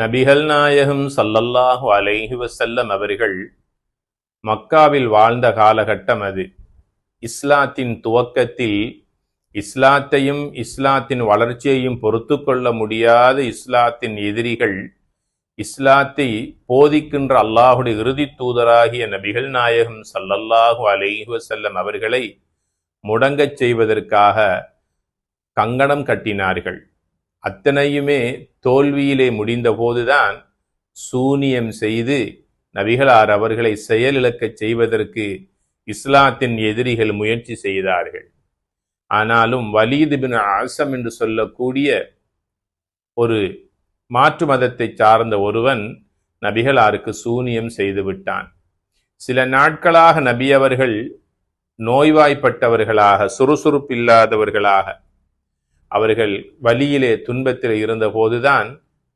நபிகள் நாயகம் சல்லல்லாஹு அலைஹி வசல்லம் அவர்கள் மக்காவில் வாழ்ந்த காலகட்டம் அது. இஸ்லாத்தின் துவக்கத்தில் இஸ்லாத்தையும் இஸ்லாத்தின் வளர்ச்சியையும் பொறுத்து கொள்ள முடியாத இஸ்லாத்தின் எதிரிகள் இஸ்லாத்தை போதிக்கின்ற அல்லாஹுடைய இறுதி தூதராகிய நபிகள் நாயகம் சல்லல்லாஹு அலைஹி வசல்லம் அவர்களை முடங்கச் செய்வதற்காக கங்கணம் கட்டினார்கள். அத்தனையுமே தோல்வியிலே முடிந்தபோதுதான் சூனியம் செய்து நபிகளார் அவர்களை செயலிழக்கச் செய்வதற்கு இஸ்லாத்தின் எதிரிகள் முயற்சி செய்தார்கள். ஆனாலும் வலீது பின் ஆசம் என்று சொல்லக்கூடிய ஒரு மாற்று மதத்தை சார்ந்த ஒருவன் நபிகளாருக்கு சூனியம் செய்து விட்டான். சில நாட்களாக நபி அவர்கள் நோய்வாய்ப்பட்டவர்களாக சுறுசுறுப்பில்லாதவர்களாக அவர்கள் வலியிலே துன்பத்தில் இருந்தபோதுதான்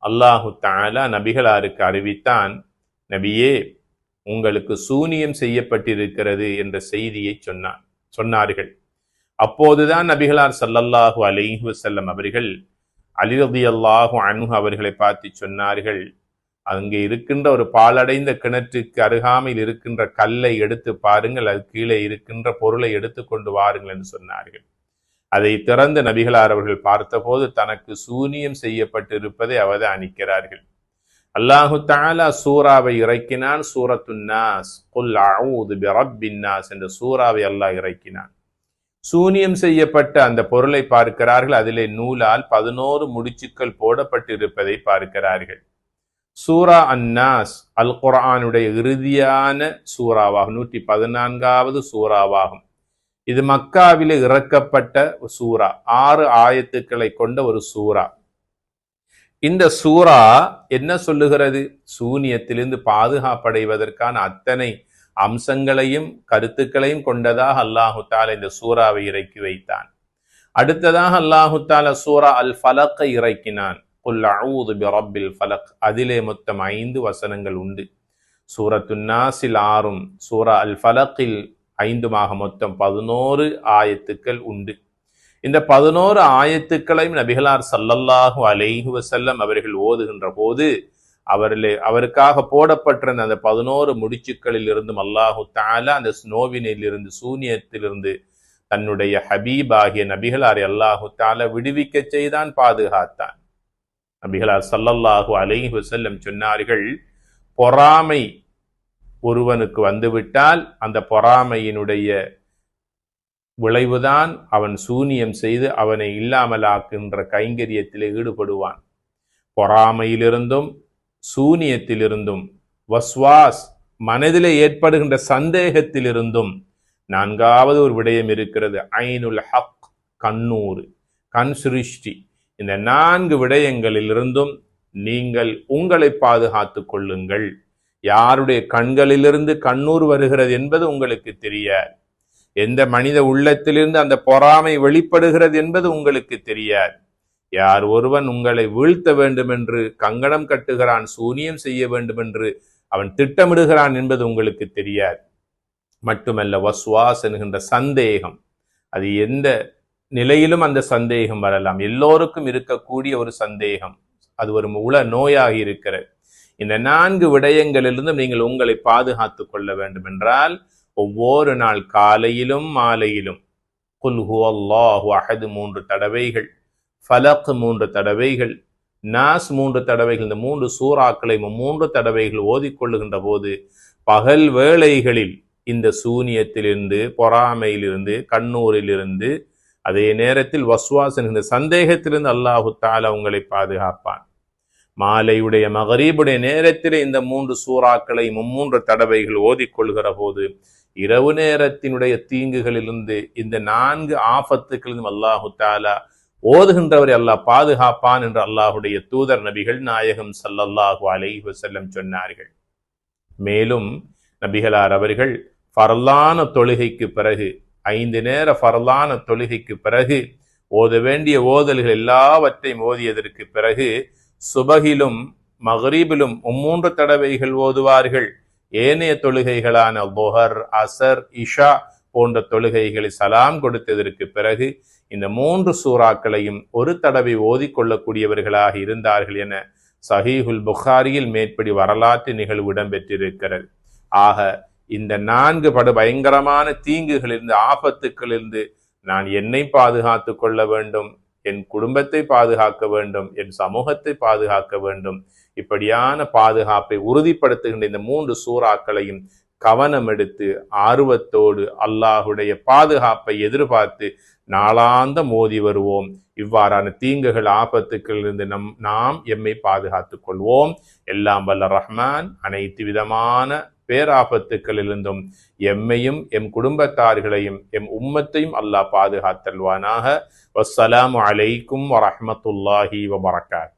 அல்லாஹு தாலா நபிகளாருக்கு அறிவித்தான் நபியே உங்களுக்கு சூனியம் செய்யப்பட்டிருக்கிறது என்ற செய்தியை சொன்னார் சொன்னார்கள். அப்போதுதான் நபிகளார் சல்லல்லாஹு அலிஹு வஸல்லம் அவர்கள் அலிரதி அல்லாஹு அன்ஹு அவர்களை பார்த்து சொன்னார்கள் அங்கே இருக்கின்ற ஒரு பாலடைந்த கிணற்றுக்கு அருகாமையில் இருக்கின்ற கல்லை எடுத்து பாருங்கள் அது கீழே இருக்கின்ற பொருளை எடுத்து கொண்டு வாருங்கள் என்று சொன்னார்கள். அதை திறந்து நபிகளார் அவர்கள் பார்த்தபோது தனக்கு சூனியம் செய்யப்பட்டிருப்பதை அவதானிக்கிறார்கள் அல்லாஹு தாலா சூறாவை இறக்கினான். சூரத்துன்னாஸ் குல் அஊது நாஸ் என்ற சூறாவை அல்லாஹ் இறக்கினான். சூனியம் செய்யப்பட்ட அந்த பொருளை பார்க்கிறார்கள். அதிலே நூலால் பதினோரு முடிச்சுக்கள் போடப்பட்டிருப்பதை பார்க்கிறார்கள். சூரா அன்னாஸ் அல் குரானுடைய இறுதியான சூறாவாகும். நூற்றி பதினான்காவது சூறாவாகும். இது மக்காவில் இறக்கப்பட்ட சூரா ஆறு ஆயத்துக்களை கொண்ட ஒரு சூரா இந்த சூரா என்ன சொல்லுகிறது? சூனியத்திலிருந்து பாதுகாப்படைவதற்கான அத்தனை அம்சங்களையும் கருத்துக்களையும் கொண்டதாக அல்லாஹு இந்த சூறாவை இறக்கி வைத்தான். அடுத்ததாக அல்லாஹுத்தால சூரா அல் ஃபலக்கை இறக்கினான். ஃபலக். அதிலே மொத்தம் ஐந்து வசனங்கள் உண்டு. சூரத்துன்னாசில் ஆறும் சூரா அல் ஃபலக்கில் ஐந்துமாக மொத்தம் பதினோரு ஆயத்துக்கள் உண்டு. இந்த பதினோரு ஆயத்துக்களையும் நபிகளார் சல்லல்லாஹு அலைஹு வசல்லம் அவர்கள் ஓதுகின்ற போது அவர்களே அவருக்காக போடப்பட்டிருந்த அந்த பதினோரு முடிச்சுக்களில் இருந்தும் அல்லாஹு தாலா அந்த ஸ்னோவினில் இருந்து சூனியத்திலிருந்து தன்னுடைய ஹபீப் ஆகிய நபிகளார் அல்லாஹு தாலா விடுவிக்க செய்தான் பாதுகாத்தான். நபிகளார் சல்லல்லாஹு அலைஹு வசல்லம் சொன்னார்கள் பொறாமை ஒருவனுக்கு வந்துவிட்டால் அந்த பொறாமையினுடைய விளைவுதான் அவன் சூனியம் செய்து அவனை இல்லாமலாக்குகின்ற கைங்கரியத்திலே ஈடுபடுவான். பொறாமையிலிருந்தும் சூனியத்திலிருந்தும் வஸ்வாஸ் மனதிலே ஏற்படுகின்ற சந்தேகத்திலிருந்தும் நான்காவது ஒரு விடயம் இருக்கிறது. ஐனுல் ஹக் கண்ணூறு கண் சிருஷ்டி. இந்த நான்கு விடயங்களிலிருந்தும் நீங்கள் உங்களை பாதுகாத்துக் கொள்ளுங்கள். யாருடைய கண்களிலிருந்து கண்ணூர் வருகிறது என்பது உங்களுக்கு தெரியாது. எந்த மனித உள்ளத்திலிருந்து அந்த பொறாமை வெளிப்படுகிறது என்பது உங்களுக்கு தெரியாது. யார் ஒருவன் உங்களை வீழ்த்த வேண்டும் என்று கங்கணம் கட்டுகிறான் சூனியம் செய்ய வேண்டும் என்று அவன் திட்டமிடுகிறான் என்பது உங்களுக்கு தெரியாது. மட்டுமல்ல வஸ்வாஸ் என்கின்ற சந்தேகம். அது எந்த நிலையிலும் அந்த சந்தேகம் வரலாம். எல்லோருக்கும் இருக்கக்கூடிய ஒரு சந்தேகம். அது ஒரு உள நோயாகி இருக்கிறது. இந்த நான்கு விடயங்களிலிருந்தும் நீங்கள் உங்களை பாதுகாத்து கொள்ள வேண்டும் என்றால் ஒவ்வொரு நாள் காலையிலும் மாலையிலும் குல்ஹு அல்லாஹு அஹது மூன்று தடவைகள் ஃபலக் மூன்று தடவைகள் நாஸ் மூன்று தடவைகள் இந்த மூன்று சூறாக்களை மூன்று தடவைகள் ஓதிக்கொள்ளுகின்ற போது பகல் வேளைகளில் இந்த சூனியத்திலிருந்து பொறாமையிலிருந்து கண்ணூரிலிருந்து அதே நேரத்தில் வஸ்வாசன் இந்த சந்தேகத்திலிருந்து அல்லாஹு தாலா உங்களை பாதுகாப்பான். மாலையுடைய மகரீபுடைய நேரத்திலே இந்த மூன்று சூறாக்களை மும்மூன்று தடவைகள் ஓதிக்கொள்கிற போது இரவு நேரத்தினுடைய தீங்குகளிலிருந்து இந்த நான்கு ஆபத்துக்களிலும் அல்லாஹு தாலா ஓதுகின்றவரை அல்லாஹ் பாதுகாப்பான் என்று அல்லாஹுடைய தூதர் நபிகள் நாயகம் சல்லல்லாஹு அலைஹி செல்லம் சொன்னார்கள். மேலும் நபிகளார் அவர்கள் ஃபரலான தொழுகைக்கு பிறகு ஐந்து நேர ஃபரலான தொழுகைக்கு பிறகு ஓத வேண்டிய ஓதல்கள் எல்லாவற்றையும் ஓதியதற்கு பிறகு சுபகிலும் மஹரீபிலும் மும்மூன்று தடவைகள் ஓதுவார்கள். ஏனைய தொழுகைகளான பொஹர் அசர் இஷா போன்ற தொழுகைகளை சலாம் கொடுத்ததற்கு பிறகு இந்த மூன்று சூறாக்களையும் ஒரு தடவை ஓதிக்கொள்ளக்கூடியவர்களாக இருந்தார்கள் என சஹீஹுல் புகாரியில் மேற்படி வரலாற்று நிகழ்வு இடம்பெற்றிருக்கிறது. ஆக இந்த நான்கு படு பயங்கரமான தீங்குகளிலிருந்து ஆபத்துக்களிலிருந்து நான் என்னை பாதுகாத்து கொள்ள வேண்டும். என் குடும்பத்தை பாதுகாக்க வேண்டும் என் சமூகத்தை பாதுகாக்க வேண்டும். இப்படியான பாதுகாப்பை உறுதிப்படுத்துகின்ற இந்த மூன்று சூறாக்களையும் கவனம் எடுத்து ஆர்வத்தோடு அல்லாஹுடைய பாதுகாப்பை எதிர்பார்த்து நாளாந்த மோதி வருவோம். இவ்வாறான தீங்குகள் ஆபத்துக்களிலிருந்து நம் நாம் எம்மை பாதுகாத்துக் கொள்வோம். எல்லாம் வல்ல ரஹ்மான் அனைத்து விதமான பேராபத்துக்களிலிருந்தும் எம்மையும் எம் குடும்பத்தார்களையும் எம் உம்மத்தையும் அல்லாஹ் பாதுகாத்தல்வானாக வசலாம் அலைக்கும் வரமத்துல்லாஹி வபரகாத்.